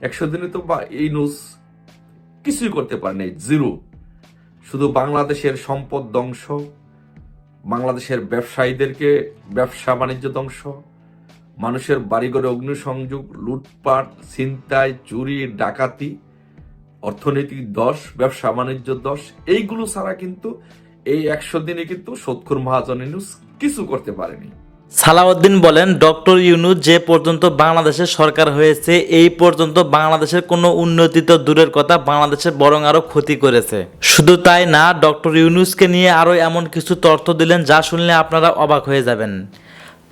একশো দিনে তো বা এই নিউজ কিছুই করতে পারেনি জিরো শুধু বাংলাদেশের সম্পদ ধ্বংস, বাংলাদেশের ব্যবসায়ীদেরকে ব্যবসা বাণিজ্য ধ্বংস, মানুষের বাড়িঘরে অগ্নিসংযোগ, লুটপাট, ছিনতাই, চুরি, ডাকাতি, অর্থনৈতিক দশ ব্যবসা বাণিজ্য দশ এইগুলো ছাড়া কিন্তু এই একশো দিনে কিন্তু সৎকুর মহাজনের নিউজ কিছু করতে পারেনি। সালাউদ্দিন বলেন, ডক্টর ইউনুস যে পর্যন্ত বাংলাদেশের সরকার হয়েছে, এই পর্যন্ত বাংলাদেশের কোনো উন্নতি তো দূরের কথা বাংলাদেশের বরং আরও ক্ষতি করেছে। শুধু তাই না, ডক্টর ইউনুসকে নিয়ে আরও এমন কিছু তথ্য দিলেন যা শুনলে আপনারা অবাক হয়ে যাবেন।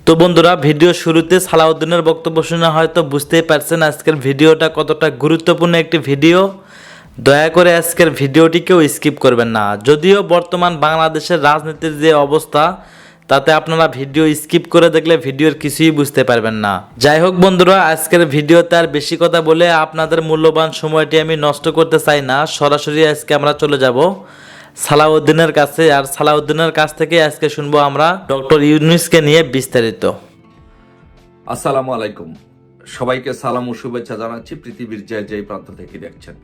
তো বন্ধুরা, ভিডিও শুরুতে সালাউদ্দিনের বক্তব্য শুনে হয়তো বুঝতেই পারছেন আজকের ভিডিওটা কতটা গুরুত্বপূর্ণ একটি ভিডিও। দয়া করে আজকের ভিডিওটিকেও স্কিপ করবেন না। যদিও বর্তমান বাংলাদেশের রাজনীতির যে অবস্থা তাতে আপনারা ভিডিও স্কিপ করে দেখলে ভিডিওর কিছুই বুঝতে পারবেন না। যাই হোক বন্ধুরা, আজকের ভিডিওতে আর বেশি কথা বলে আপনাদের মূল্যবান সময়টি আমি নষ্ট করতে চাই না। সরাসরি আজকে আমরা চলে যাব সালাউদ্দিনের কাছে, আর সালাউদ্দিনের কাছ থেকে আজকে শুনব আমরা ডক্টর ইউনুসকে নিয়ে বিস্তারিত। আসসালামু আলাইকুম। সবাইকে সালাম ও শুভেচ্ছা জানাচ্ছি পৃথিবীর যে যে প্রান্ত থেকে দেখছেন।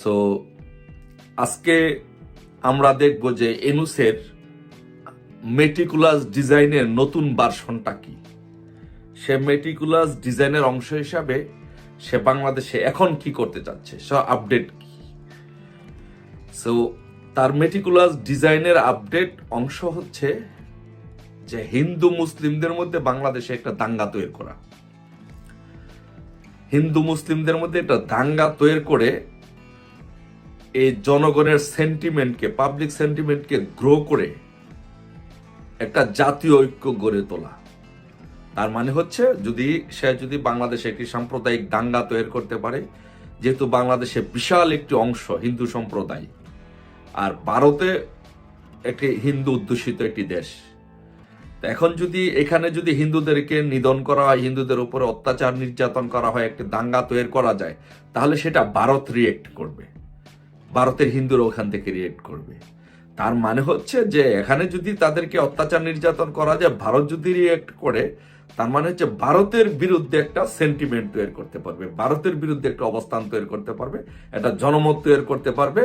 সো আজকে আমরা দেখব যে এনুসের মেটিকুলাস ডিজাইনের নতুন ভার্সনটা কি? সে মেটিকুলাস ডিজাইনের অংশ হিসাবে সে বাংলাদেশে এখন কি করতে চাচ্ছে? সে আপডেট কি? সো তার মেটিকুলাস ডিজাইনের আপডেট অংশ হচ্ছে যে হিন্দু মুসলিমদের মধ্যে বাংলাদেশে একটা দাঙ্গা তৈরি করা। হিন্দু মুসলিমদের মধ্যে একটা দাঙ্গা তৈরি করে এই জনগণের সেন্টিমেন্টকে পাবলিক সেন্টিমেন্টকে গ্রো করে একটা জাতীয় ঐক্য গড়ে তোলা। তার মানে হচ্ছে যদি সে যদি বাংলাদেশে একটি সাম্প্রদায়িক দাঙ্গা তৈরি করতে পারে, যেহেতু বাংলাদেশে বিশাল একটি অংশ হিন্দু সম্প্রদায়, আর ভারতে একটি হিন্দু অধ্যুষিত একটি দেশ এখন যদি এখানে যদি হিন্দুদেরকে নিধন করা হয়, হিন্দুদের উপরে অত্যাচার নির্যাতন করা হয়, একটি দাঙ্গা তৈরি করা যায়, তাহলে সেটা ভারত রিয়েক্ট করবে। ভারতের হিন্দুরা ওখান থেকে রিয়েক্ট করবে। তার মানে হচ্ছে যে এখানে যদি তাদেরকে অত্যাচার নির্যাতন করা যায়, ভারত যদি রিয়েক্ট করে, তার মানে হচ্ছে ভারতের বিরুদ্ধে একটা সেন্টিমেন্ট তৈরি করতে পারবে। ভারতের বিরুদ্ধে একটা অবস্থান তৈরি করতে পারবে, একটা জনমত তৈরি করতে পারবে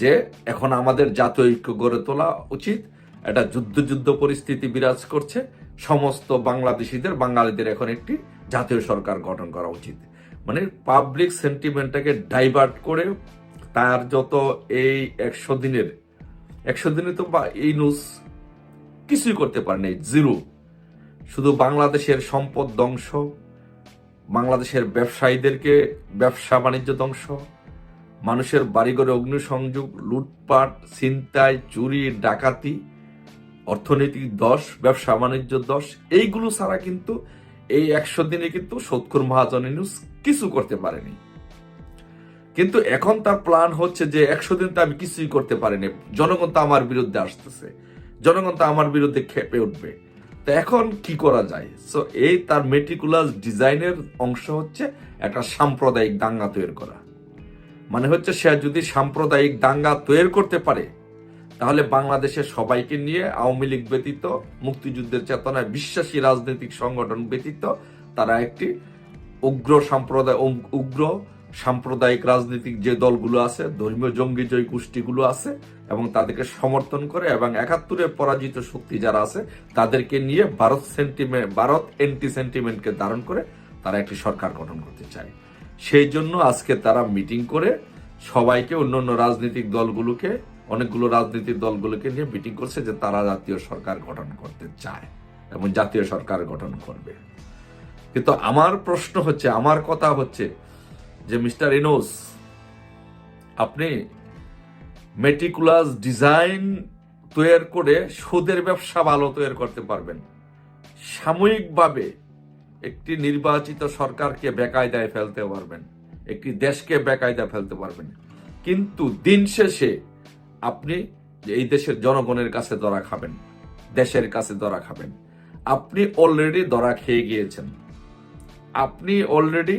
যে এখন আমাদের জাতীয় ঐক্য গড়ে তোলা উচিত, একটা যুদ্ধ যুদ্ধ পরিস্থিতি বিরাজ করছে, সমস্ত বাংলাদেশিদের, বাঙালিদের এখন একটি জাতীয় সরকার গঠন করা উচিত। মানে পাবলিক সেন্টিমেন্টটাকে ডাইভার্ট করে তার যত এই একশো দিনের একশো দিনে তো এই নিউজ কিছুই করতে পারেনি জিরো শুধু বাংলাদেশের সম্পদ ধ্বংস, বাংলাদেশের ব্যবসায়ীদেরকে ব্যবসা বাণিজ্য ধ্বংস, মানুষের বাড়িঘরে অগ্নিসংযোগ, লুটপাট, ছিনতাই, চুরি, ডাকাতি, অর্থনৈতিক দশ ব্যবসা বাণিজ্য দশ এইগুলো ছাড়া কিন্তু এই একশো দিনে কিন্তু সৎকুর মহাজনের নিউজ কিছু করতে পারেনি। কিন্তু এখন তার প্ল্যান হচ্ছে যে একশো দিন তো আমি কিছুই করতে পারিনি। জনগণ তো আমার বিরুদ্ধে আসতেছে। জনগণ তো আমার বিরুদ্ধে খেপে উঠবে। তো এখন কি করা যায়? সো এই তার মেটিকুলাস ডিজাইনের অংশ হচ্ছে একটা সাম্প্রদায়িক দাঙ্গা তৈরি করা। মানে হচ্ছে সে যদি সাম্প্রদায়িক দাঙ্গা তৈরি করতে পারে, তাহলে বাংলাদেশের সবাইকে নিয়ে আওয়ামী লীগ ব্যতীত, মুক্তিযুদ্ধের চেতনায় বিশ্বাসী রাজনৈতিক সংগঠন ব্যতীত, তারা একটি উগ্র সম্প্রদায় উগ্র সাম্প্রদায়িক রাজনৈতিক যে দলগুলো আছে, ধর্মীয় জঙ্গি জয় গোষ্ঠীগুলো আছে এবং তাদেরকে সমর্থন করে এবং একাত্তরের পরাজিত শক্তি যারা আছে, তাদেরকে নিয়ে ভারত সেন্টিমেন্ট ভারত এন্টি সেন্টিমেন্টকে ধারণ করে তারা একটি সরকার গঠন করতে চায়। সেই জন্য আজকে তারা মিটিং করে সবাইকে, অন্য অন্য রাজনৈতিক দলগুলোকে, অনেকগুলো রাজনৈতিক দলগুলোকে নিয়ে মিটিং করছে যে তারা জাতীয় সরকার গঠন করতে চায় এবং জাতীয় সরকার গঠন করবে। কিন্তু আমার প্রশ্ন হচ্ছে, আমার কথা হচ্ছে যে মিস্টার ইনোস আপনি মেটিকুলাস ডিজাইন তৈরি করে সুদের ব্যবসা ভালো তৈরি করতে পারবেন। সাময়িকভাবে একটি নির্বাচিত সরকারকে বেকায়দায় ফেলতে পারবেন, একটি দেশকে বেকায়দায় ফেলতে পারবেন। কিন্তু দিন শেষে আপনি এই দেশের জনগণের কাছে ধরা খাবেন, দেশের কাছে ধরা খাবেন, আপনি অলরেডি ধরা খেয়ে গিয়েছেন। আপনি অলরেডি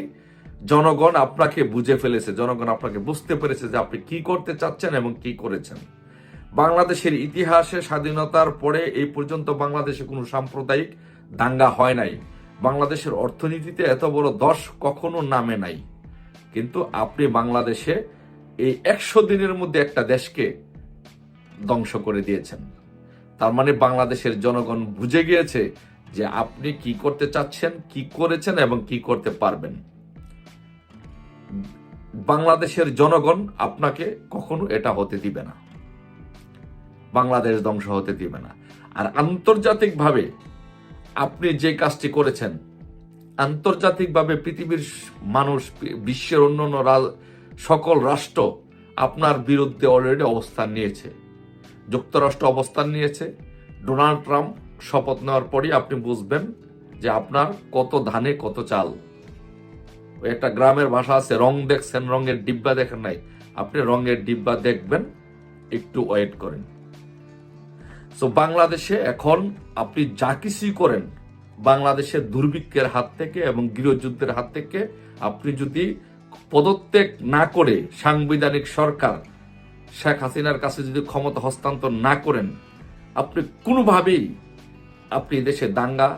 জনগণ আপনাকে বুঝে ফেলেছে, জনগণ আপনাকে বুঝতে পেরেছে যে আপনি কি করতে চাচ্ছেন এবং কি করেছেন। বাংলাদেশের ইতিহাসে স্বাধীনতার পরে এই পর্যন্ত বাংলাদেশে কোনো সাম্প্রদায়িক দাঙ্গা হয় নাই। বাংলাদেশের অর্থনীতিতে এত বড় দশ কখনো নামে নাই। কিন্তু আপনি বাংলাদেশে এই একশো দিনের মধ্যে একটা দেশকে ধ্বংস করে দিয়েছেন। তার মানে বাংলাদেশের জনগণ বুঝে গিয়েছে যে আপনি কি করতে চাচ্ছেন, কি করেছেন এবং কি করতে পারবেন। বাংলাদেশের জনগণ আপনাকে কখনো এটা হতে দিবে না। বাংলাদেশ ধ্বংস হতে দিবে না। আর আন্তর্জাতিকভাবে আপনি যে কাজটি করেছেন, আন্তর্জাতিকভাবে পৃথিবীর মানুষ, বিশ্বের অন্যান্য সকল রাষ্ট্র আপনার বিরুদ্ধে অলরেডি অবস্থান নিয়েছে। যুক্তরাষ্ট্র অবস্থান নিয়েছে। ডোনাল্ড ট্রাম্প শপথ নেওয়ার পরই আপনি বুঝবেন যে আপনার কত ধানে কত চাল। একটা গ্রামের ভাষা আছে, রং দেখছেন, রঙের ডিব্বা দেখেন নাই। আপনি রঙের ডিব্বা দেখবেন, একটু ওয়েট করেন। সো বাংলাদেশে এখন আপনি যা কিছুই করেন, বাংলাদেশের দুর্ভিক্ষের হাত থেকে এবং গৃহযুদ্ধের হাত থেকে আপনি যদি পদত্যাগ না করে সাংবিধানিক সরকার শেখ হাসিনার কাছে যদি ক্ষমতা হস্তান্তর না করেন, আপনি কোনোভাবেই আপনি দেশে দাঙ্গা,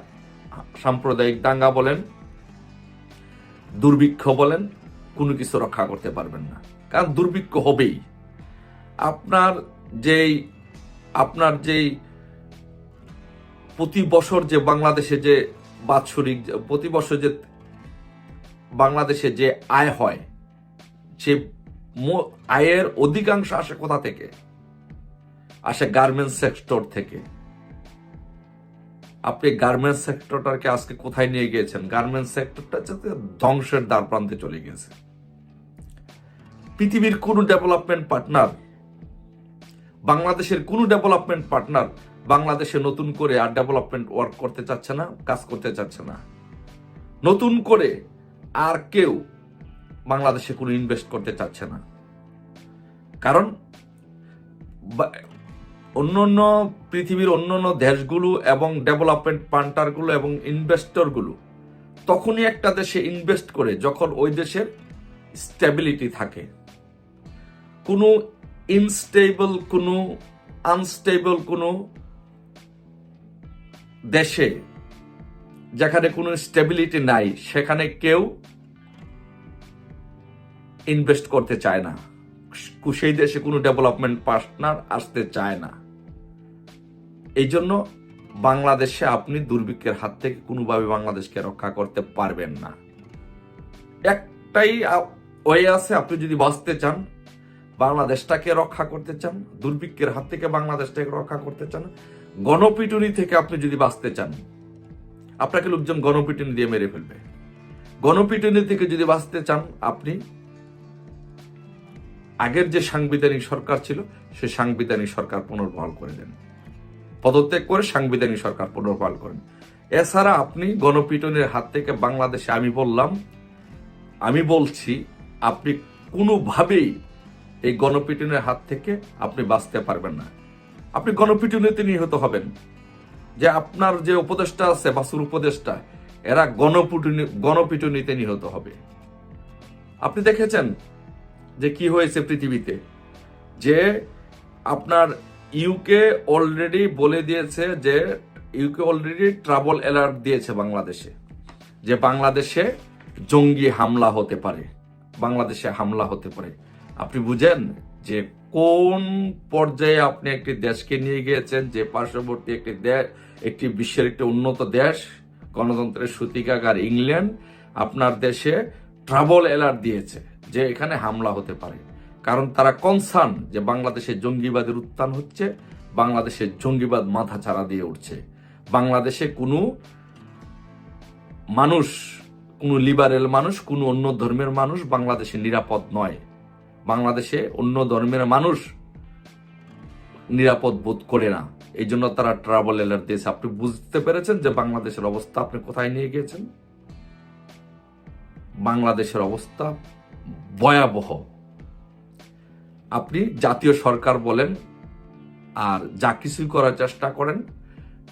সাম্প্রদায়িক দাঙ্গা বলেন দুর্ভিক্ষ বলেন, কোনো কিছু রক্ষা করতে পারবেন না। কারণ দুর্ভিক্ষ হবেই। আপনার যেই আপনার যেই প্রতি বছর যে বাংলাদেশে যে বাৎসরিক প্রতি বছর যে বাংলাদেশে যে আয় হয়, সে আয়ের অধিকাংশ আসে কোথা থেকে? আসে গার্মেন্টস সেক্টর থেকে। আপনি গার্মেন্টস সেক্টরটাকে আজকে কোথায় নিয়ে গিয়েছেন? গার্মেন্টস সেক্টরটা যাতে ধ্বংসের দ্বার প্রান্তে চলে গেছে পৃথিবীর কোন ডেভেলপমেন্ট পার্টনার বাংলাদেশের কোন ডেভেলপমেন্ট পার্টনার বাংলাদেশে নতুন করে আর ডেভেলপমেন্ট ওয়ার্ক করতে চাচ্ছে না, কাজ করতে চাচ্ছে না। নতুন করে আর কেউ বাংলাদেশে কোনো ইনভেস্ট করতে চাচ্ছে না। কারণ বা- অন্যান্য পৃথিবীর অন্যান্য দেশগুলো এবং ডেভেলপমেন্ট পার্টনারগুলো এবং ইনভেস্টরগুলো তখনই একটা দেশে ইনভেস্ট করে যখন ওই দেশের স্টেবিলিটি থাকে। কোনো ইনস্টেবল কোনো আনস্টেবল কোনো দেশে যেখানে কোনো স্টেবিলিটি নাই, সেখানে কেউ ইনভেস্ট করতে চায় না। সেই দেশে কোনো ডেভেলপমেন্ট পার্টনার আসতে চায় না। এই জন্য বাংলাদেশে আপনি দুর্ভিক্ষের হাত থেকে কোনোভাবে বাংলাদেশকে রক্ষা করতে পারবেন না। একটাই ওয়ে আছে, আপনি যদি বাঁচতে চান, বাংলাদেশটাকে রক্ষা করতে চান, দুর্ভিক্ষের হাত থেকে বাংলাদেশটাকে রক্ষা করতে চান, গণপিটুনি থেকে আপনি যদি বাঁচতে চান, আপনাকে লোকজন গণপিটুনি দিয়ে মেরে ফেলবে। গণপিটুনি থেকে যদি বাঁচতে চান, আপনি আগের যে সাংবিধানিক সরকার ছিল, সে সাংবিধানিক সরকার পুনর্বহাল করে দেন। পদত্যাগ করে সাংবিধানিক সরকার পুনর্বহাল করেন। এছাড়া আপনি গণপিটনের হাত থেকে বাংলাদেশে আমি বললাম, আমি বলছি, আপনি কোনোভাবেই এই গণপিটনের হাত থেকে আপনি বাঁচতে পারবেন না। আপনি গণপিটুনিতে নিহত হবেন। যে আপনার যে উপদেষ্টা আছে, বাসুর উপদেষ্টা, এরা গণপিটুনি গণপিটুনিতে নিহত হবে। আপনি দেখেছেন যে কি হয়েছে পৃথিবীতে? যে আপনার ইউকে অলরেডি বলে দিয়েছে যে ইউকে অলরেডি ট্রাভেল অ্যালার্ট দিয়েছে বাংলাদেশে, যে বাংলাদেশে জঙ্গি হামলা হতে পারে। বাংলাদেশে হামলা হতে পারে। আপনি বুঝেন যে কোন পর্যায়ে আপনি একটি দেশকে নিয়ে গিয়েছেন, যে পার্শ্ববর্তী একটি দেশ একটি বিশ্বের একটি উন্নত দেশ, গণতন্ত্রের সূতিকাগার ইংল্যান্ড, আপনার দেশে ট্রাভেল অ্যালার্ট দিয়েছে যে এখানে হামলা হতে পারে। কারণ তারা কনসার্ন যে বাংলাদেশে জঙ্গিবাদের উত্থান হচ্ছে, বাংলাদেশে জঙ্গিবাদ মাথা ছাড়া দিয়ে উঠছে। বাংলাদেশে কোনো মানুষ, কোনো লিবারেল মানুষ, কোনো অন্য ধর্মের মানুষ বাংলাদেশে নিরাপদ নয়। বাংলাদেশে অন্য ধর্মের মানুষ নিরাপদ বোধ করে না। এই জন্য তারা ট্রাভেল দিয়েছে। আপনি বুঝতে পেরেছেন যে বাংলাদেশের অবস্থা আপনি কোথায় নিয়ে গিয়েছেন? বাংলাদেশের অবস্থা ভয়াবহ। আপনি জাতীয় সরকার বলেন আর যা কিছুই করার চেষ্টা করেন,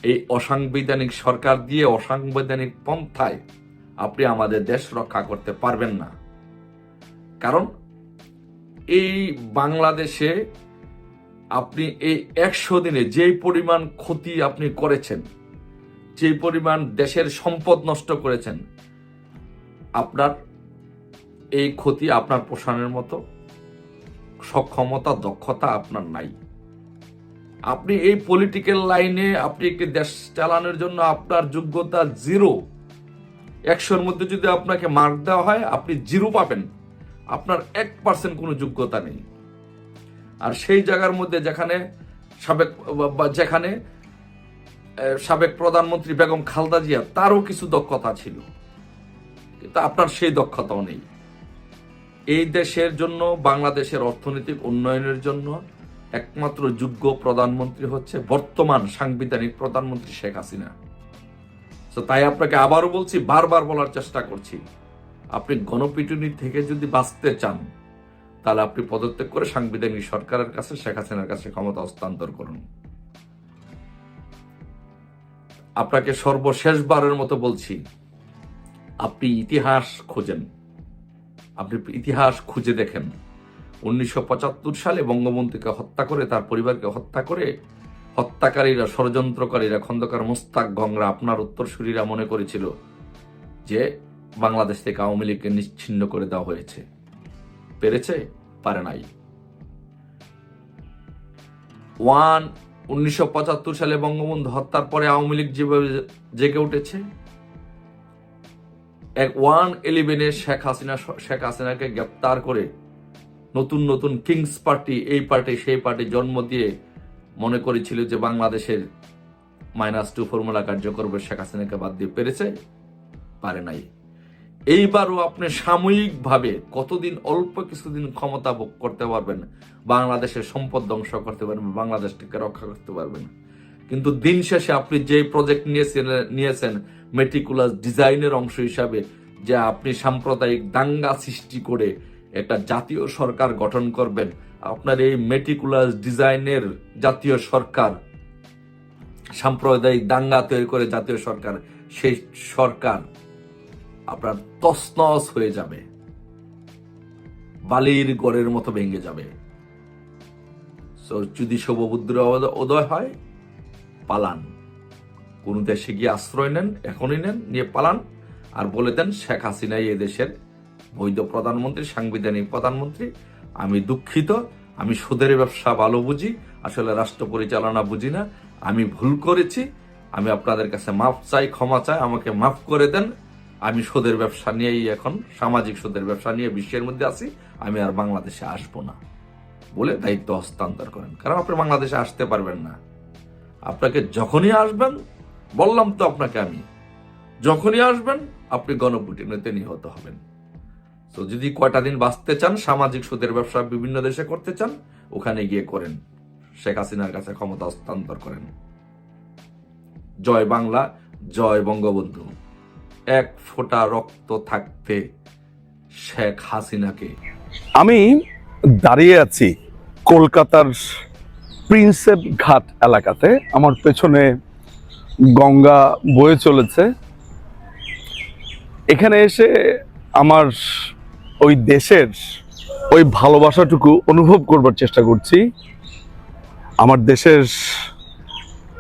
এই অসাংবিধানিক সরকার দিয়ে অসাংবিধানিক পন্থায় আপনি আমাদের দেশ রক্ষা করতে পারবেন না। কারণ এই বাংলাদেশে আপনি এই একশো দিনে যে পরিমাণ ক্ষতি আপনি করেছেন যে পরিমাণ দেশের সম্পদ নষ্ট করেছেন, আপনার এই ক্ষতি আপনার পোষণের মতো সক্ষমতা, দক্ষতা আপনার নাই। আপনি এই পলিটিক্যাল লাইনে আপনি একটি দেশ চালানোর জন্য আপনার যোগ্যতা জিরো একশোর মধ্যে যদি আপনাকে মার্ক দেওয়া হয়, আপনি জিরো পাবেন। আপনার এক পার্সেন্ট কোনো যোগ্যতা নেই। আর সেই জায়গার মধ্যে যেখানে সাবেক যেখানে সাবেক প্রধানমন্ত্রী বেগম খালদা জিয়া, তারও কিছু দক্ষতা ছিল। কিন্তু আপনার সেই দক্ষতাও নেই। এই দেশের জন্য, বাংলাদেশের অর্থনৈতিক উন্নয়নের জন্য একমাত্র যোগ্য প্রধানমন্ত্রী হচ্ছে বর্তমান সাংবিধানিক প্রধানমন্ত্রী শেখ হাসিনা। তো তাই আপনাকে আবারও বলছি, বারবার বলার চেষ্টা করছি, আপনি গণপিটুনি থেকে যদি বাঁচতে চান, তাহলে আপনি পদত্যাগ করে সাংবিধানিক সরকারের কাছে, শেখ হাসিনার কাছে ক্ষমতা হস্তান্তর করুন। আপনাকে সর্বশেষবারের মতো বলছি, আপনি ইতিহাস খোঁজেন। আপনি ইতিহাস খুঁজে দেখেন। উনিশশো পঁচাত্তর সালে বঙ্গবন্ধুকে হত্যা করে, তার পরিবারকে হত্যা করে হত্যাকারীরা, ষড়যন্ত্রকারীরা, খন্দকার মোস্তাক গংরা আপনার উত্তরসূরিরা মনে করেছিল যে বাংলাদেশ থেকে আওয়ামী লীগকে নিচ্ছিন্ন করে দেওয়া হয়েছে। পেরেছে? পারে নাই। ওয়ান, উনিশশো পঁচাত্তর সালে বঙ্গবন্ধু হত্যার পরে আওয়ামী লীগ যেভাবে জেগে উঠেছে এক ওয়ান ইলেভেনে শেখ হাসিনা শেখ হাসিনাকে গ্রেপ্তার করে নতুন নতুন কিংস পার্টি, এই পার্টি, সেই পার্টি জন্ম দিয়ে মনে করেছিল যে বাংলাদেশের মাইনাস টু ফর্মুলা কার্যকর শেখ হাসিনাকে বাদ দিয়ে পেরেছে, পারে নাই। এইবারও আপনি সাময়িকভাবে কতদিন, অল্প কিছুদিন ক্ষমতা ভোগ করতে পারবেন, বাংলাদেশের সম্পদ ধ্বংস করতে পারবেন বাংলাদেশকে রক্ষা করতে পারবেন। কিন্তু দিন শেষে আপনি যে প্রজেক্ট নিয়েছেন নিয়েছেন মেটিকুলাস ডিজাইনের অংশ হিসাবে যে আপনি সাম্প্রদায়িক দাঙ্গা সৃষ্টি করে একটা জাতীয় সরকার গঠন করবেন। আপনার এই মেটিকুলাস ডিজাইনের জাতীয় সরকার, সাম্প্রদায়িক দাঙ্গা তৈরি করে জাতীয় সরকার, সেই সরকার আপনার তসনস হয়ে যাবে। বালির গড়ের মতো ভেঙে যাবে। যদি শুভবুদ্র উদয় হয়, পালান। কোন দেশে গিয়ে আশ্রয় নেন, এখনই নেন, নিয়ে পালান। আর বলে দেন, শেখ হাসিনাই এ দেশের বৈধ প্রধানমন্ত্রী, সাংবিধানিক প্রধানমন্ত্রী। আমি দুঃখিত, আমি সুদের ব্যবসা ভালো বুঝি, আসলে রাষ্ট্র পরিচালনা বুঝি না। আমি ভুল করেছি, আমি আপনাদের কাছে মাফ চাই, ক্ষমা চাই, আমাকে মাফ করে দেন। আমি সুদের ব্যবসা নিয়েই এখন, সামাজিক সুদের ব্যবসা নিয়ে বিশ্বের মধ্যে আছি, আমি আর বাংলাদেশে আসব না। বলে দায়িত্ব হস্তান্তর করেন। কারণ আপনি বাংলাদেশে আসতে পারবেন না। আপনাকে যখনই আসবেন বললাম তো আপনাকে আমি। যখনই আসবেন, আপনি গণপুটিনতে নিহত হবেন। তো যদি কয়টা দিন বাঁচতে চান, সামাজিক সুদের ব্যবসা বিভিন্ন দেশে করতে চান, ওখানে গিয়ে করেন। শেখ হাসিনার কাছে ক্ষমতা হস্তান্তর করেন। জয় বাংলা, জয় বঙ্গবন্ধু। এক ফোঁটা রক্ত থাকতে শেখ হাসিনাকে। আমি দাঁড়িয়ে আছি কলকাতার প্রিন্সেপ ঘাট এলাকাতে। আমার পেছনে গঙ্গা বয়ে চলেছে। এখানে এসে আমার ওই দেশের ওই ভালোবাসাটুকু অনুভব করবার চেষ্টা করছি। আমার দেশের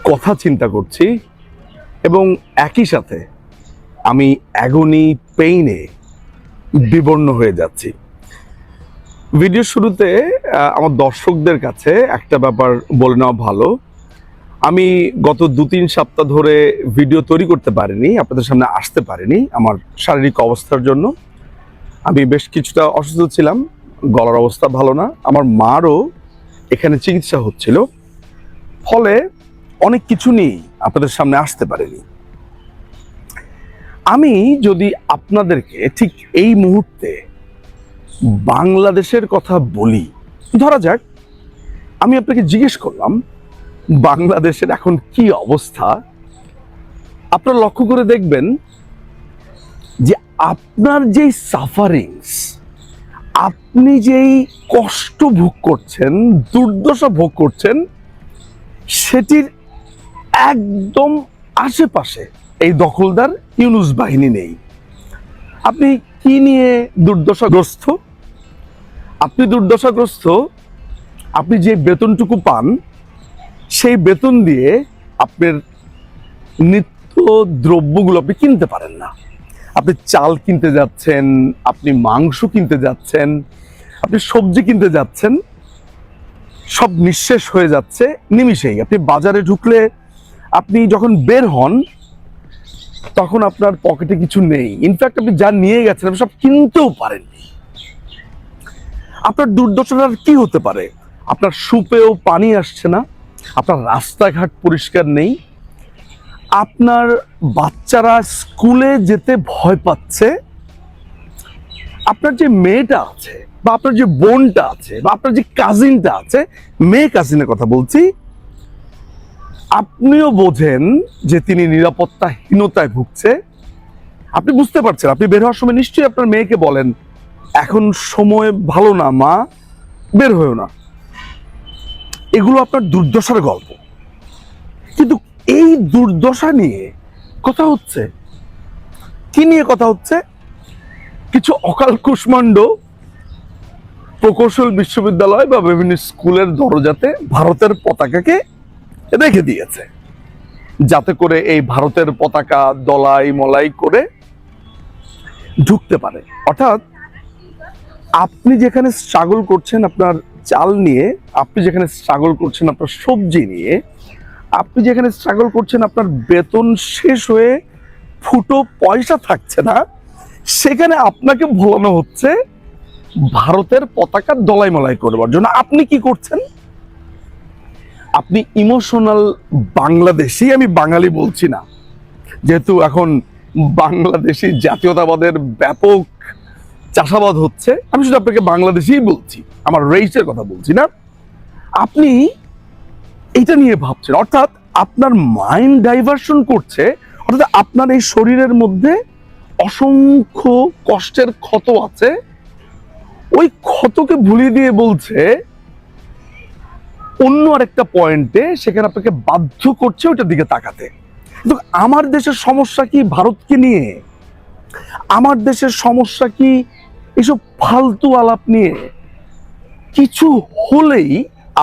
কথা চিন্তা করছি এবং একই সাথে আমি অ্যাগনি পেইনে বিবর্ণ হয়ে যাচ্ছি। ভিডিও শুরুতে আমার দর্শকদের কাছে একটা ব্যাপার বলে নেওয়া ভালো। আমি গত দু তিন সপ্তাহ ধরে ভিডিও তৈরি করতে পারিনি, আপনাদের সামনে আসতে পারিনি আমার শারীরিক অবস্থার জন্য। আমি বেশ কিছুটা অসুস্থ ছিলাম, গলার অবস্থা ভালো না। আমার মারও এখানে চিকিৎসা হচ্ছিল, ফলে অনেক কিছু নিয়েই আপনাদের সামনে আসতে পারিনি। আমি যদি আপনাদেরকে ঠিক এই মুহূর্তে বাংলাদেশের কথা বলি, ধরা যাক, আমি আপনাকে জিজ্ঞেস করলাম বাংলাদেশের এখন কি অবস্থা? আপনারা লক্ষ্য করে দেখবেন যে আপনার যেই সাফারিংস আপনি যেই কষ্ট ভোগ করছেন, দুর্দশা ভোগ করছেন, সেটির একদম আশেপাশে এই দখলদার ইউনুস বাহিনী নেই। আপনি কি নিয়ে দুর্দশাগ্রস্ত? আপনি দুর্দশাগ্রস্ত, আপনি যে বেতনটুকু পান সেই বেতন দিয়ে আপনার নিত্য দ্রব্যগুলো আপনি কিনতে পারেন না। আপনি চাল কিনতে যাচ্ছেন, আপনি মাংস কিনতে যাচ্ছেন, আপনি সবজি কিনতে যাচ্ছেন, সব নিঃশেষ হয়ে যাচ্ছে নিমিষেই। আপনি বাজারে ঢুকলে আপনি যখন বের হন, তখন আপনার পকেটে কিছু নেই। ইনফ্যাক্ট আপনি যা নিয়ে গেছেন, আপনি সব কিনতেও পারেননি। আপনার দুর্দশার কি হতে পারে? আপনার সুপেও পানি আসছে না। আপনার রাস্তাঘাট পরিষ্কার নেই। আপনার বাচ্চারা স্কুলে যেতে ভয় পাচ্ছে। আপনার যে মেয়েটা আছে বা আপনার যে বোনটা আছে বা আপনার যে কাজিনটা আছে, মেয়ে কাজিনের কথা বলছি, আপনিও বোঝেন যে তিনি নিরাপত্তাহীনতায় ভুগছে। আপনি বুঝতে পারছেন, আপনি বের হওয়ার সময় নিশ্চয়ই আপনার মেয়েকে বলেন, এখন সময় ভালো না মা, বের হয়েও না। এগুলো আপনার দুর্দশার গল্প। কিন্তু এই দুর্দশা নিয়ে কথা হচ্ছে। কি নিয়ে কথা হচ্ছে? কিছু অকাল কুষ্মাণ্ড প্রকৌশল বিশ্ববিদ্যালয় বা বিভিন্ন স্কুলের দরজাতে ভারতের পতাকাকে রেখে দিয়েছে। যাতে করে এই ভারতের পতাকা দলাই মলাই করে ঢুকতে পারে। অর্থাৎ আপনি যেখানে স্ট্রাগল করছেন আপনার চাল নিয়ে আপনি যেখানে স্ট্রাগল করছেন আপনার সবজি নিয়ে, আপনি যেখানে স্ট্রাগল করছেন আপনার বেতন শেষ হয়ে ফুটো পয়সা থাকছে না, সেখানে আপনাকে ভোলানো হচ্ছে ভারতের পতাকা দলাই মলাই করবার জন্য। আপনি কি করছেন? আপনি ইমোশনাল বাংলাদেশি, আমি বাঙালি বলছি না। যেহেতু এখন বাংলাদেশি জাতীয়তাবাদের ব্যাপক চাষাবাদ হচ্ছে, আমি শুধু আপনাকে বাংলাদেশেই বলছি, আমার রেইসের কথা বলছি না। আপনি এটা নিয়ে ভাবছেন, অর্থাৎ আপনার মাইন্ড ডাইভারশন করছে, অর্থাৎ আপনার এই শরীরের মধ্যে অসংখ্য কষ্টের ক্ষত আছে। ওই ক্ষতকে ভুলিয়ে দিয়ে বলছে, অন্য আরেকটা পয়েন্টে সেখানে আপনাকে বাধ্য করছে ওইটার দিকে তাকাতে। কিন্তু আমার দেশের সমস্যা কি ভারতকে নিয়ে? আমার দেশের সমস্যা কি এসব ফালতু আলাপ নিয়ে কিছু হলেই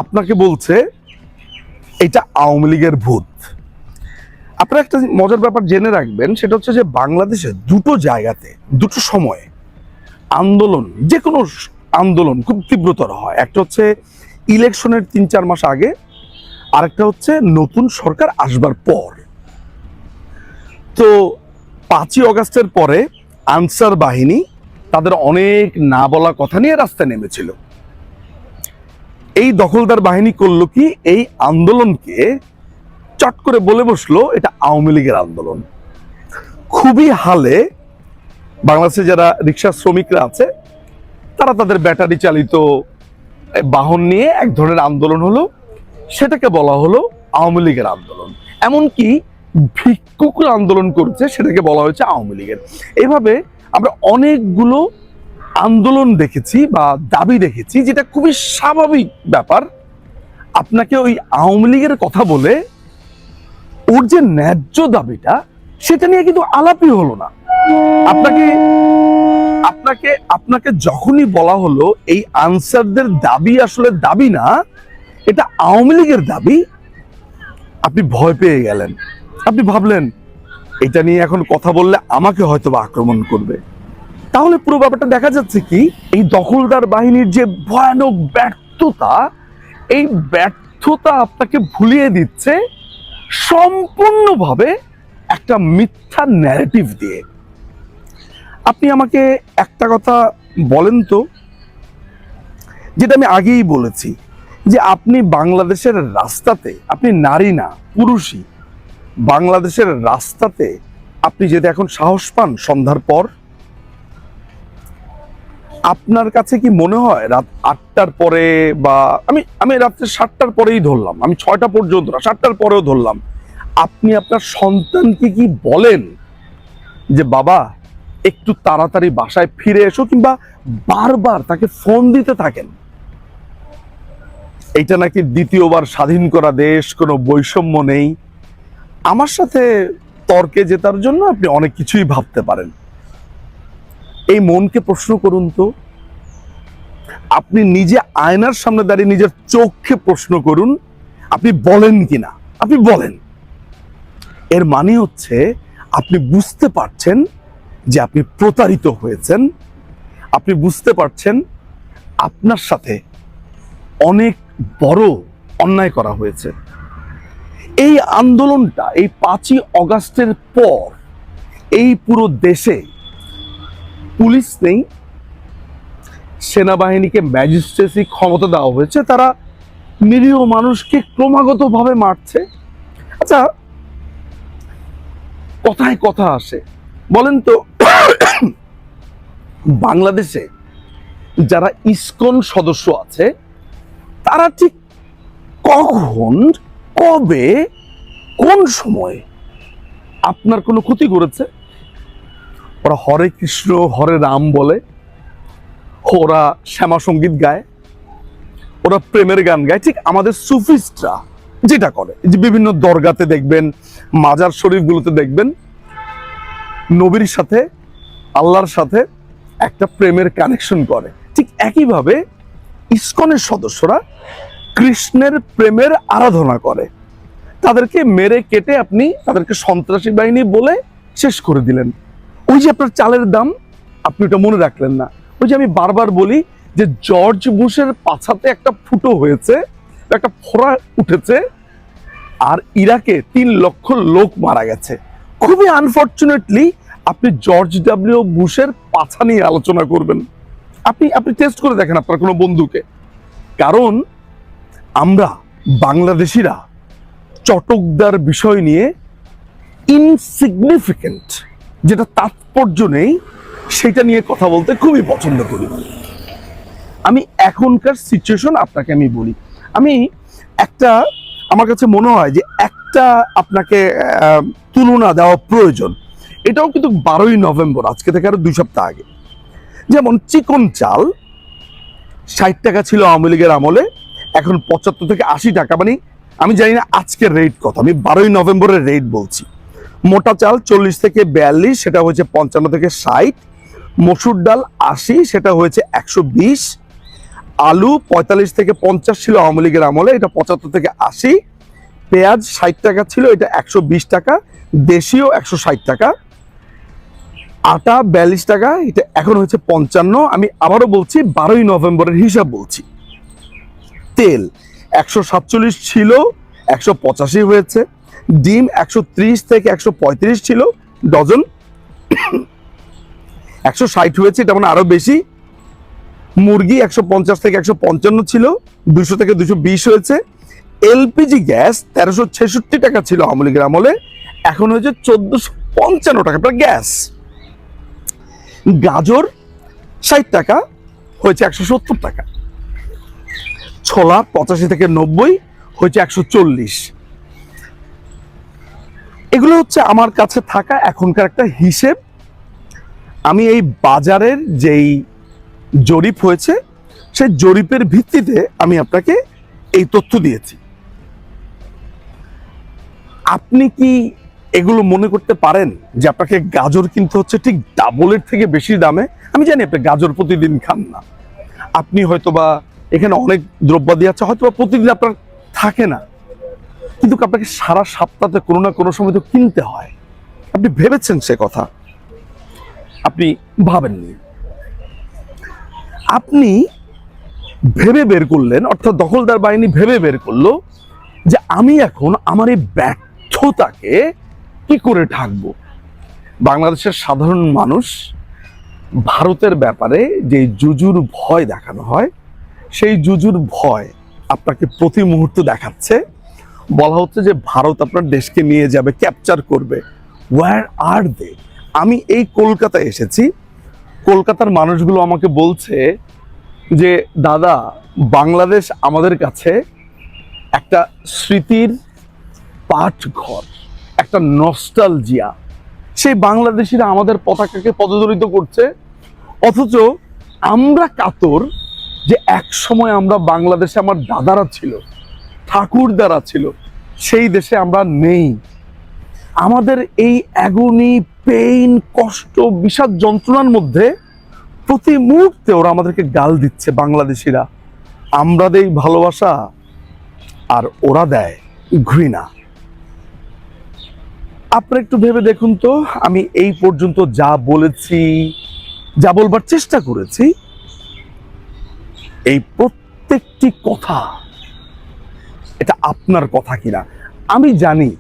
আপনাকে বলছে, এটা আওয়ামী লীগের ভূত। আপনারা একটা মজার ব্যাপার জেনে রাখবেন, সেটা হচ্ছে যে বাংলাদেশে দুটো জায়গাতে, দুটো সময়ে আন্দোলন যে কোনো আন্দোলন খুব তীব্রতর হয়। একটা হচ্ছে ইলেকশনের তিন চার মাস আগে, আরেকটা হচ্ছে নতুন সরকার আসবার পর। তো পাঁচই অগাস্টের পরে আনসার বাহিনী তাদের অনেক না বলা কথা নিয়ে রাস্তায় নেমেছিল। এই দখলদার বাহিনী করল কি? এই আন্দোলনকে চট করে বলে বসল, এটা আওয়ামী লীগের আন্দোলন। খুবই হালে বাংলাদেশে যারা রিক্সা শ্রমিকরা আছে, তারা তাদের ব্যাটারি চালিত বাহন নিয়ে এক ধরনের আন্দোলন হলো। সেটাকে বলা হলো আওয়ামী লীগের আন্দোলন। এমনকি ভিক্ষুকরা আন্দোলন করছে, সেটাকে বলা হয়েছে আওয়ামী লীগের। এভাবে আমরা অনেকগুলো আন্দোলন দেখেছি বা দাবি দেখেছি, যেটা খুবই স্বাভাবিক ব্যাপার। আপনাকে ওই আওয়ামী লীগের কথা বলে ওর যে ন্যায্য দাবিটা, সেটা নিয়ে কিন্তু আলাপই হলো না। আপনাকে আপনাকে আপনাকে যখনই বলা হলো এই আনসারদের দাবি আসলে দাবি না, এটা আওয়ামী লীগের দাবি, আপনি ভয় পেয়ে গেলেন। আপনি ভাবলেন এটা নিয়ে এখন কথা বললে আমাকে হয়তো বা আক্রমণ করবে। তাহলে পুরো ব্যাপারটা দেখা যাচ্ছে কি, এই দখলদার বাহিনীর যে ভয়ানক ব্যর্থতা, এই ব্যর্থতা আপনাকে ভুলিয়ে দিচ্ছে সম্পূর্ণভাবে একটা মিথ্যা ন্যারেটিভ দিয়ে। আপনি আমাকে একটা কথা বলেন তো, যেটা আমি আগেই বলেছি, যে আপনি বাংলাদেশের রাস্তাতে, আপনি নারী না, পুরুষই বাংলাদেশের রাস্তাতে আপনি যেটা এখন সাহস পান সন্ধ্যার পর, আপনার কাছে কি মনে হয় রাত আটটার পরে বা, আমি আমি রাত্রে সাতটার পরেই ধরলাম, আমি ছয়টা পর্যন্ত না, সাতটার পরেও ধরলাম। আপনি আপনার সন্তানকে কি বলেন যে, বাবা, একটু তাড়াতাড়ি বাসায় ফিরে এসো কিংবা বারবার তাকে ফোন দিতে থাকেন? এটা নাকি দ্বিতীয়বার স্বাধীন করা দেশ, কোনো বৈষম্য নেই। আমার সাথে তর্কে জেতার জন্য আপনি অনেক কিছুই ভাবতে পারেন। এই মনকে প্রশ্ন করুন তো। আপনি নিজে আয়নার সামনে দাঁড়িয়ে নিজের চোখকে প্রশ্ন করুন, আপনি বলেন কিনা? আপনি বলেন। এর মানে হচ্ছে আপনি বুঝতে পারছেন যে আপনি প্রতারিত হয়েছেন। আপনি বুঝতে পারছেন আপনার সাথে অনেক বড় অন্যায় করা হয়েছে। এই আন্দোলনটা এই পাঁচই অগাস্টের পর এই পুরো দেশে পুলিশ নেই, সেনাবাহিনীকে ম্যাজিস্ট্রেসি ক্ষমতা দেওয়া হয়েছে, তারা নিরীহ মানুষকে ক্রমাগতভাবে মারছে। আচ্ছা কথায় কথা আসে। বলেন তো, বাংলাদেশে যারা ইসকন সদস্য আছে, তারা ঠিক কখন কবে, কোন সময়ে আপনার কোনো ক্ষতি করেছে? ওরা হরে কৃষ্ণ, হরে রাম বলে, ওরা শ্যামা সংগীত গায়, ওরা প্রেমের গান গায়, ঠিক আমাদের সুফিস্টরা যেটা করে যে বিভিন্ন দরগাতে দেখবেন, মাজার শরীফগুলোতে দেখবেন, নবীর সাথে, আল্লাহর সাথে একটা প্রেমের কানেকশন করে। ঠিক একইভাবে ইস্কনের সদস্যরা কৃষ্ণের প্রেমের আরাধনা করে। তাদেরকে মেরে কেটে আপনি তাদেরকে সন্ত্রাসী বাহিনী বলে শেষ করে দিলেন। ওই যে আপনার চালের দাম, আপনি ওটা মনে রাখলেন না। ওই যে আমি বারবার বলি যে জর্জ বুশের পাছাতে একটা ফুটো হয়েছে, একটা ফোড়া উঠেছে, আর ইরাকে তিন লক্ষ লোক মারা গেছে। খুবই আনফর্চুনেটলি আপনি জর্জ ডাব্লিউ বুশের পাছা নিয়ে আলোচনা করবেন। আপনি আপনি টেস্ট করে দেখেন আপনার কোনো বন্ধুকে। কারণ আমরা বাংলাদেশিরা চটকদার বিষয় নিয়ে ইনসিগনিফিকেন্ট যেটা তাৎপর্য নেই, সেটা নিয়ে কথা বলতে খুবই পছন্দ করি। আমি এখনকার সিচুয়েশন আপনাকে আমি বলি। আমি একটা, আমার কাছে মনে হয় যে একটা আপনাকে তুলনা দেওয়া প্রয়োজন। এটাও কিন্তু বারোই নভেম্বর, আজকে থেকে আরও দুই সপ্তাহ আগে। যেমন চিকন চাল ষাট টাকা ছিল আওয়ামী লীগের আমলে এখন পঁচাত্তর থেকে আশি টাকা মানে আমি জানি না আজকের রেট কত, আমি বারোই নভেম্বরের রেট বলছি। মোটা চাল চল্লিশ থেকে বিয়াল্লিশ, সেটা হয়েছে পঞ্চান্ন থেকে ষাট। মসুর ডাল আশি, সেটা হয়েছে একশো বিশ। আলু পঁয়তাল্লিশ থেকে পঞ্চাশ ছিল আওয়ামী লীগের আমলে, এটা পঁচাত্তর থেকে আশি। পেঁয়াজ ষাট টাকা ছিল, এটা একশো বিশ টাকা। দেশীয় একশো ষাট টাকা। আটা বিয়াল্লিশ টাকা, এটা এখন হচ্ছে পঞ্চান্ন। আমি আবারও বলছি, বারোই নভেম্বরের হিসাব বলছি। তেল একশো সাতচল্লিশ ছিল, একশো পঁচাশি হয়েছে। ডিম একশো ত্রিশ থেকে একশো পঁয়ত্রিশ ছিল, ডজন একশো ষাট হয়েছে, এটা মানে আরও বেশি। মুরগি একশো পঞ্চাশ থেকে একশো পঞ্চান্ন ছিল দুশো থেকে দুশো বিশ হয়েছে। এলপিজি গ্যাস তেরোশো ছেষট্টি টাকা ছিল আমলে এখন হয়েছে চোদ্দশো পঞ্চান্ন টাকা গ্যাস। গাজর ষাট টাকা, হয়েছে একশো সত্তর টাকা। ছোলা পঁচাশি থেকে নব্বই, হয়েছে একশো চল্লিশ। এগুলো হচ্ছে আমার কাছে থাকা এখনকার একটা হিসেব। আমি এই বাজারের যেই জরিপ হয়েছে, সেই জরিপের ভিত্তিতে আমি আপনাকে এই তথ্য দিয়েছি। আপনি কি এগুলো মনে করতে পারেন যে আপনাকে গাজর কিনতে হচ্ছে ঠিক ডাবলের থেকে বেশি দামে? আমি জানি আপনি গাজর প্রতিদিন খান না। আপনি হয়তোবা এখানে অনেক দ্রব্যাদি আছে, হয়তোবা প্রতিদিন আপনার থাকে না। কিন্তু আপনাকে সারা সপ্তাহে কোনো না কোনো সময় তো কিনতে হয়। আপনি ভেবেছেন সে কথা। আপনি ভাবেননি। আপনি ভেবে বের করলেন, অর্থাৎ দখলদার বাহিনী ভেবে বের করল যে আমি এখন আমার এই ব্যর্থতাকে কি করে ঢাকবো বাংলাদেশের সাধারণ মানুষ ভারতের ব্যাপারে যে জুজুর ভয় দেখানো হয় সেই জুজুর ভয় আপনাকে প্রতি মুহূর্ত দেখাচ্ছে। বলা হচ্ছে যে, ভারত আপনার দেশকে নিয়ে যাবে, ক্যাপচার করবে। ওয়ার আর দে আমি এই কলকাতায় এসেছি। কলকাতার মানুষগুলো আমাকে বলছে যে, দাদা, বাংলাদেশ আমাদের কাছে একটা স্মৃতির পাঠঘর, একটা নস্টালজিয়া সেই বাংলাদেশিরা আমাদের পতাকাকে পদদলিত করছে। অথচ আমরা কাতর যে এক সময় আমরা বাংলাদেশে আমার দাদারা ছিল, ঠাকুরদারা ছিল, সেই দেশে আমরা নেই। আমাদের এই অ্যাগনি পেইন কষ্ট, বিষাদ যন্ত্রণার মধ্যে প্রতি মুহূর্তে ওরা আমাদেরকে গাল দিচ্ছে বাংলাদেশিরা। আমরা দেই ভালোবাসা আর ওরা দেয় ঘৃণা। আপনারা একটু ভেবে দেখুন তো, আমি এই পর্যন্ত যা বলেছি, যা বলবার চেষ্টা করেছি এই প্রত্যেকটি কথা, এটা আপনার কথা কিনা? আমি জানি,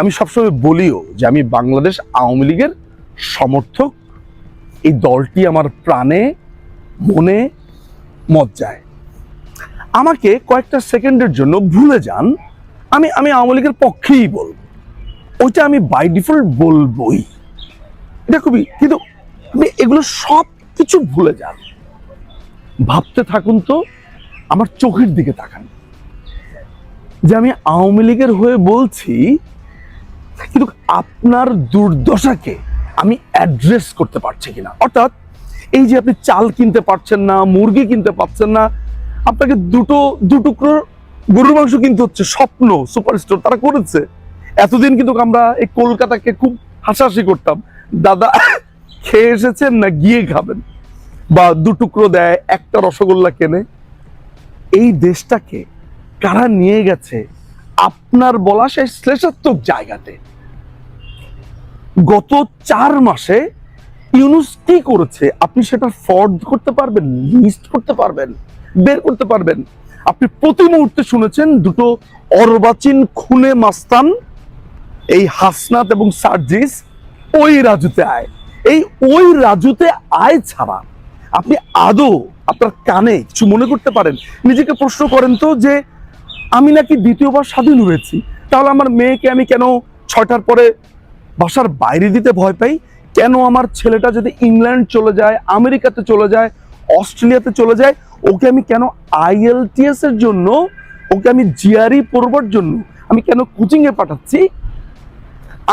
আমি সবসময় বলিও যে আমি বাংলাদেশ আওয়ামী লীগের সমর্থক। এই দলটি আমার প্রাণে, মনে, মত যায়। আমাকে কয়েকটা সেকেন্ডের জন্য ভুলে যান, আমি আমি আওয়ামী লীগের পক্ষেই বলব। ওইটা আমি বাই ডিফল্ট বলবই। এটা খুবই, কিন্তু আপনি এগুলো সব কিছু ভুলে যান। ভাবতে থাকুন তো, আমার চোখের দিকে তাকান। যে আমি আওয়ামী লীগের হয়ে বলছি, কিন্তু আপনার দুর্দশাকে আমি অ্যাড্রেস করতে পারছি কিনা? অর্থাৎ, এই যে আপনি চাল কিনতে পারছেন না, মুরগি কিনতে পারছেন না, আপনাকে দুটো দুটুকরো গরুর মাংস কিনতে হচ্ছে, স্বপ্ন সুপারস্টোর তারা করেছে। এতদিন কিন্তু আমরা এই কলকাতাকে খুব হাসাহাসি করতাম। দাদা, খেয়ে এসেছেন না গিয়ে খাবেন? বা দু টুকরো দেয়, একটা রসগোল্লা কেনে। এই দেশটাকে কারা নিয়ে গেছে? আপনার বলা সেই শ্লেষাত্মক জায়গাতে। গত চার মাসে ইউনুস কি করেছে? আপনি সেটা ফর্দ করতে পারবেন, লিস্ট করতে পারবেন, বের করতে পারবেন। আপনি প্রতি মুহূর্তে শুনেছেন দুটো অর্বাচীন খুনে মাস্তান, এই হাসনাত এবং সার্জিস, ওই রাজুতে আয়। এই ওই রাজুতে আয় ছাড়া আপনি আদৌ আপনার কানে কিছু মনে করতে পারেন? নিজেকে প্রশ্ন করেন তো যে, আমি নাকি দ্বিতীয়বার স্বাধীন হয়েছি, তাহলে আমার মেয়েকে আমি কেন ছয়টার পরে বাসার বাইরে দিতে ভয় পাই? কেন আমার ছেলেটা যদি ইংল্যান্ড চলে যায়, আমেরিকাতে চলে যায়, অস্ট্রেলিয়াতে চলে যায়, ওকে আমি কেন আইএলটিএস এর জন্য, ওকে আমি জিআরই পড়বার জন্য, আমি কেন কোচিং এ পাঠাচ্ছি?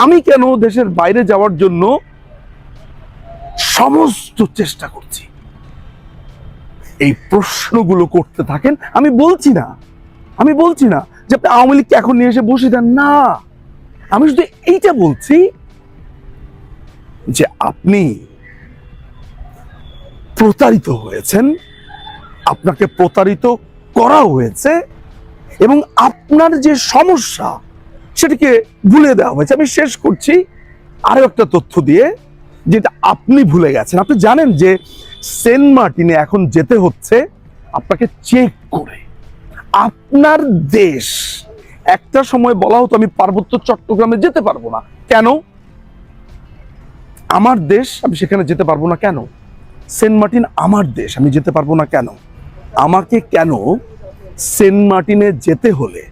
আমি কেন দেশের বাইরে যাওয়ার জন্য সমস্ত চেষ্টা করছি? এই প্রশ্নগুলো করতে থাকেন, আমি বলছি না, আমি বলছি না যে আপনি আওয়ামী লীগকে এখন নিয়ে এসে বসে দেন, না। আমি শুধু এইটা বলছি যে আপনি প্রতারিত হয়েছেন, আপনাকে প্রতারিত করা হয়েছে এবং আপনার যে সমস্যা সেটাকে ভুলে দেওয়া হয়েছে। আমি শেষ করছি। আরও একটা তথ্য দিয়ে, যেটা আপনি ভুলে গেছেন। আপনি জানেন যে সেন্ট মার্টিনে এখন যেতে হচ্ছে আপনাকে চেক করে। আপনার দেশ, একটা সময় বলা হতো আমি পার্বত্য চট্টগ্রামে যেতে পারব না। কেন? আমার দেশ, আমি সেখানে যেতে পারব না কেন? সেন্ট মার্টিন আমার দেশ, আমি যেতে পারব না কেন? আমাকে কেন সেন্ট মার্টিনে যেতে হলে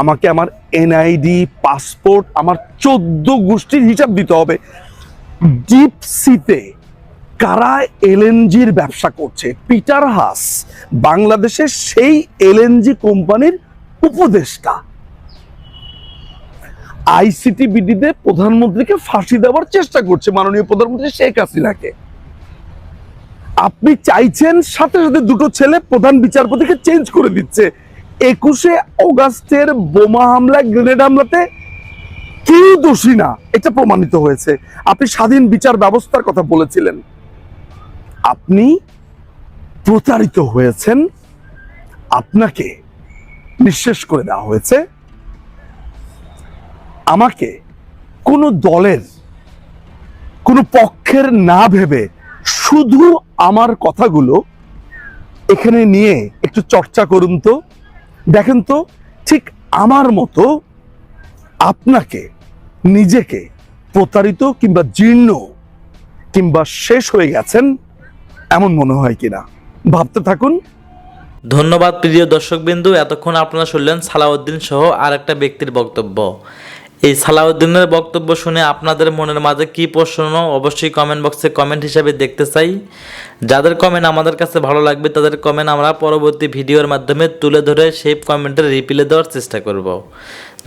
আমাকে আমার এনআইডি, পাসপোর্ট, আমার চোদ্দ গোষ্ঠীর হিসাব দিতে হবে? ডিপ সিতে কারা এলএনজির ব্যবসা করছে? পিটার হাস, বাংলাদেশের সেই এলএনজি কোম্পানির উপদেষ্টা। আইসিটি বিডিতে প্রধানমন্ত্রীকে ফাঁসি দেওয়ার চেষ্টা করছে মাননীয় প্রধানমন্ত্রী শেখ হাসিনাকে। আপনি চাইছেন সাথে সাথে দুটো ছেলে প্রধান বিচারপতিকে চেঞ্জ করে দিচ্ছে। একুশে অগাস্টের বোমা হামলা গ্রেনেড হামলাতে কেউ দোষী না, এটা প্রমাণিত হয়েছে। আপনি স্বাধীন বিচার ব্যবস্থার কথা বলেছিলেন। আপনি প্রতারিত হয়েছেন, আপনাকে নিঃশেষ করে দেওয়া হয়েছে। আমাকে কোনো দলের, কোনো পক্ষের না ভেবে শুধু আমার কথাগুলো এখানে নিয়ে একটু চর্চা করুন তো। দেখেন তো, ঠিক আমার মতো আপনাকে, নিজেকে প্রতারিত কিংবা জীর্ণ কিংবা শেষ হয়ে গেছেন এমন মনে হয় কিনা? ভাবতে থাকুন। ধন্যবাদ প্রিয় দর্শকবিন্দু, এতক্ষণ আপনারা শুনলেন সালাউদ্দিন সহ আর একটা ব্যক্তির বক্তব্য। এই সালাউদ্দিনের বক্তব্য শুনে আপনাদের মনের মাঝে কি প্রশ্ন, অবশ্যই কমেন্ট বক্সে কমেন্ট হিসাবে দেখতে চাই। যাদের কমেন্ট আমাদের কাছে ভালো লাগবে, তাদের কমেন্ট আমরা পরবর্তী ভিডিওর মাধ্যমে তুলে ধরে সেই কমেন্টের রিপ্লে দেওয়ার চেষ্টা করব।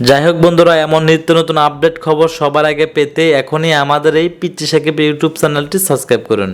যাই হোক বন্ধুরা, এমন নিত্য নতুন আপডেট খবর সবার আগে পেতে এখনই আমাদের এই পিচ্ছি সাকিব ইউটিউব চ্যানেলটি সাবস্ক্রাইব করুন।